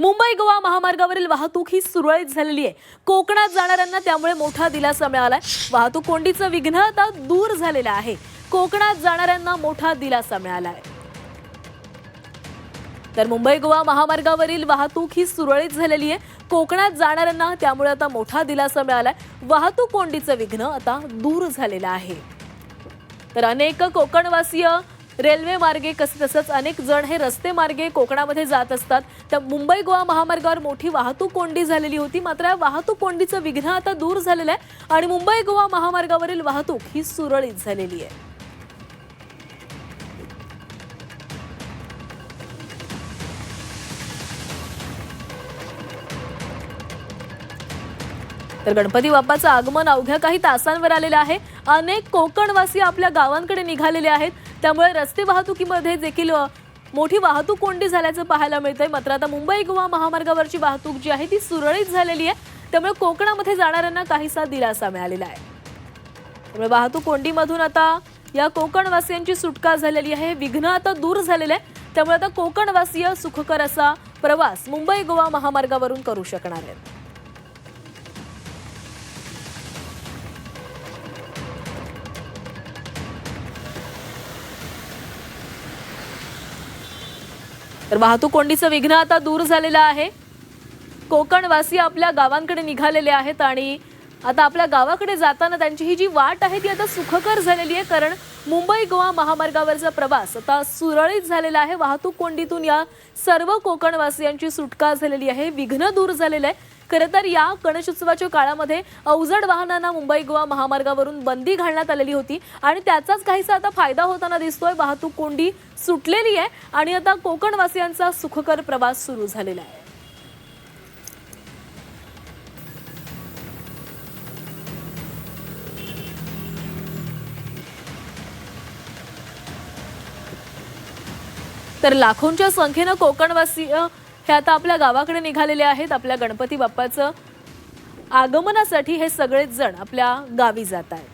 मुंबई गोवा महामार्गावरील वाहतूक ही सुरळीत झालेली आहे. कोकणात जाणाऱ्यांना त्यामुळे मोठा दिलासा मिळालाय. वाहतूक कोंडीचं विघ्न आता दूर झालेलं आहे. कोकणात जाणाऱ्यांना मोठा दिलासा मिळालाय. तर मुंबई गोवा महामार्गावरील वाहतूक ही सुरळीत झालेली आहे. कोकणात जाणाऱ्यांना त्यामुळे आता मोठा दिलासा मिळालाय. वाहतूक कोंडीचं विघ्न आता दूर झालेलं आहे. तर अनेक कोकणवासीय रेल्वे मार्गे कसं तसंच अनेक जण हे रस्ते मार्गे कोकणामध्ये जात असतात. तर मुंबई गोवा महामार्गावर मोठी वाहतूक कोंडी झालेली होती. मात्र या वाहतूक कोंडीचं विघ्न आता दूर झालेलं आहे आणि मुंबई गोवा महामार्गावरील वाहतूक ही सुरळीत झालेली आहे. तर गणपती बाप्पाचं आगमन अवघ्या काही तासांवर आलेलं आहे. अनेक कोकणवासी आपल्या गावांकडे निघालेले आहेत. त्यामुळे रस्ते वाहतुकीमध्ये देखील मोठी वाहतूक कोंडी झाल्याचं पाहायला मिळतंय. मात्र आता मुंबई गोवा महामार्गावरची वाहतूक जी आहे ती सुरळीत झालेली आहे. त्यामुळे कोकणामध्ये जाणाऱ्यांना काहीसा दिलासा मिळालेला आहे. त्यामुळे वाहतूक कोंडीमधून आता या कोकणवासियांची सुटका झालेली आहे. विघ्न आता दूर झालेलं आहे. त्यामुळे आता कोकणवासीय सुखकर असा प्रवास मुंबई गोवा महामार्गावरून करू शकणार आहेत. तर वाहतूक कोंडीचं विघ्न आता दूर झालेलं आहे. कोकणवासी आपल्या गावांकडे निघालेले आहेत आणि आता आपल्या गावाकडे जाताना त्यांची ही जी वाट आहे ती आता सुखकर झालेली आहे कारण मुंबई गोवा महामार्गावरचा प्रवास आता सुरळीत झालेला आहे. वाहतूक कोंडीतून या सर्व कोकणवासियांची सुटका झालेली आहे. विघ्न दूर झालेलं आहे. खरं तर या गणेशोत्सवाच्या काळामध्ये अवजड वाहनांना मुंबई गोवा महामार्गावरून बंदी घालण्यात आलेली होती आणि त्याचाच काहीसा आता फायदा होताना दिसतोय. वाहतूक कोंडी सुटलेली आहे आणि आता कोकणवासियांचा सुखकर प्रवास सुरू झालेला आहे. तर लाखोंच्या संख्येनं कोकणवासी हे आता आपल्या गावाकडे निघालेले आहेत. आपल्या गणपती बाप्पाचं आगमनासाठी हे सगळेच जण आपल्या गावी जात आहेत.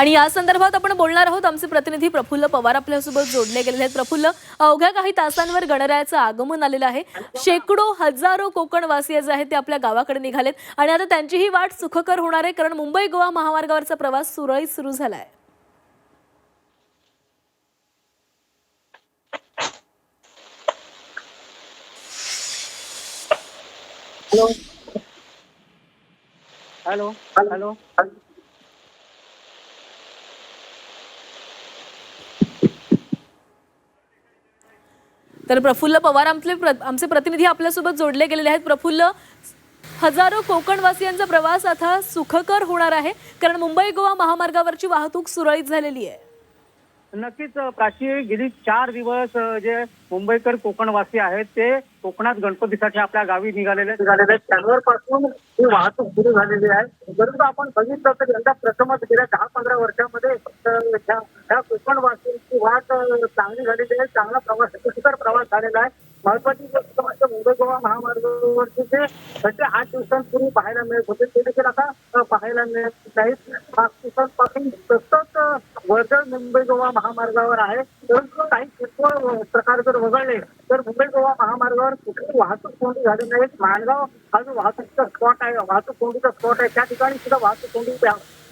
आणि या संदर्भात आपण बोलणार आहोत. आमचे प्रतिनिधी प्रफुल्ल पवार आपल्यासोबत जोडले गेलेले आहेत. प्रफुल्ल अवघ्या काही तासांवर गणरायाचं आगमन आलेलं आहे. शेकडो हजारो कोकणवासीय जे आहेत ते आपल्या गावाकडे निघालेत आणि आता त्यांची ही वाट सुखकर होणार आहे कारण मुंबई गोवा महामार्गावरचा प्रवास सुरळीत सुरू झाला आहे हॅलो. हॅलो. हॅलो. तर प्रफुल्ल पवार आमचे प्र- आमचे प्रतिनिधी आपल्यासोबत जोडले गेलेले आहेत. प्रफुल्ल हजारो कोकणवासियांचा प्रवास आता सुखकर होणार आहे. कारण मुंबई गोवा महामार्गावरची वाहतूक सुरळीत झालेली आहे. नक्कीच प्राची गेली चार दिवस जे मुंबईकर कोकणवासी आहेत ते कोकणात गणपतीसाठी आपल्या गावी निघालेले निघालेले आहेत. त्यावर पासून ही वाहतूक सुरू झालेली आहे. परंतु आपण बघितलं तर यंदा प्रथमच गेल्या दहा पंधरा वर्षामध्ये अ, ह्या कोकणवासींची वाट चांगली झालेली आहे. चांगला प्रवास सुखकर प्रवास झालेला आहे. महत्वाची गोष्ट म्हणजे मुंबई गोवा महामार्गावरती जे सध्या आठ दिवसांपूर्वी पाहायला मिळत होते. ते देखील आता पाहायला मिळत नाहीत. पाच दिवसांपासून सतत वर्दळ मुंबई गोवा महामार्गावर आहे. परंतु काही किरकोळ प्रकार जर वगळले तर मुंबई गोवा महामार्गावर कुठेही वाहतूक कोंडी झाली नाही. माणगाव हा जो वाहतुकीचा स्पॉट आहे वाहतूक कोंडीचा स्पॉट आहे त्या ठिकाणी सुद्धा वाहतूक कोंडी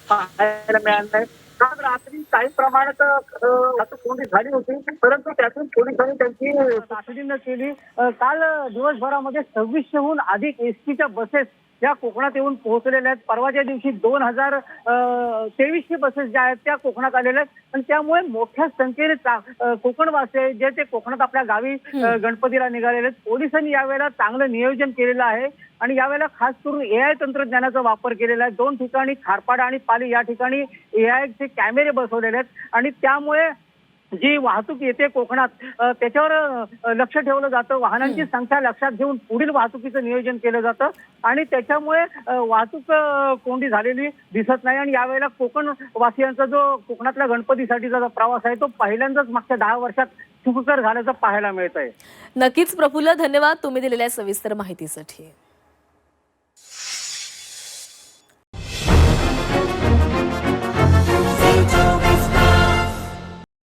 पाहायला मिळाली नाही. काल रात्री काही प्रमाणात अ, वाहतूक कोंडी झाली होती परंतु त्यातून पोलिसांनी त्यांची तातडीनं केली. काल दिवसभरामध्ये सव्वीसशेहून अधिक एसटीच्या बसेस या कोकणात येऊन पोहोचलेल्या आहेत. परवाच्या दिवशी दोन हजार तेवीसशे बसेस ज्या आहेत त्या कोकणात आलेल्या आहेत. आणि त्यामुळे मोठ्या संख्येने कोकणवासी आहेत जे ते कोकणात आपल्या गावी गणपतीला निघालेले आहेत. पोलिसांनी यावेळेला चांगलं नियोजन केलेलं आहे. आणि यावेळेला खास करून एआय तंत्रज्ञानाचा वापर केलेला आहे. दोन ठिकाणी खारपाडा आणि पाली या ठिकाणी एआय चे कॅमेरे बसवलेले आहेत. आणि त्यामुळे जी वाहतूक येते कोकणात त्याच्यावर लक्ष ठेवलं जातं. वाहनांची संख्या लक्षात घेऊन पुढील वाहतुकीचं नियोजन केलं जातं. आणि त्याच्यामुळे वाहतूक कोंडी झालेली दिसत नाही. आणि यावेळेला कोकण वासियांचा जो कोकणातल्या गणपतीसाठीचा जो प्रवास आहे तो पहिल्यांदाच मागच्या दहा वर्षात सुखकर झाल्याचं पाहायला मिळत आहे नक्कीच प्रफुल्ल धन्यवाद तुम्ही दिलेल्या सविस्तर माहितीसाठी.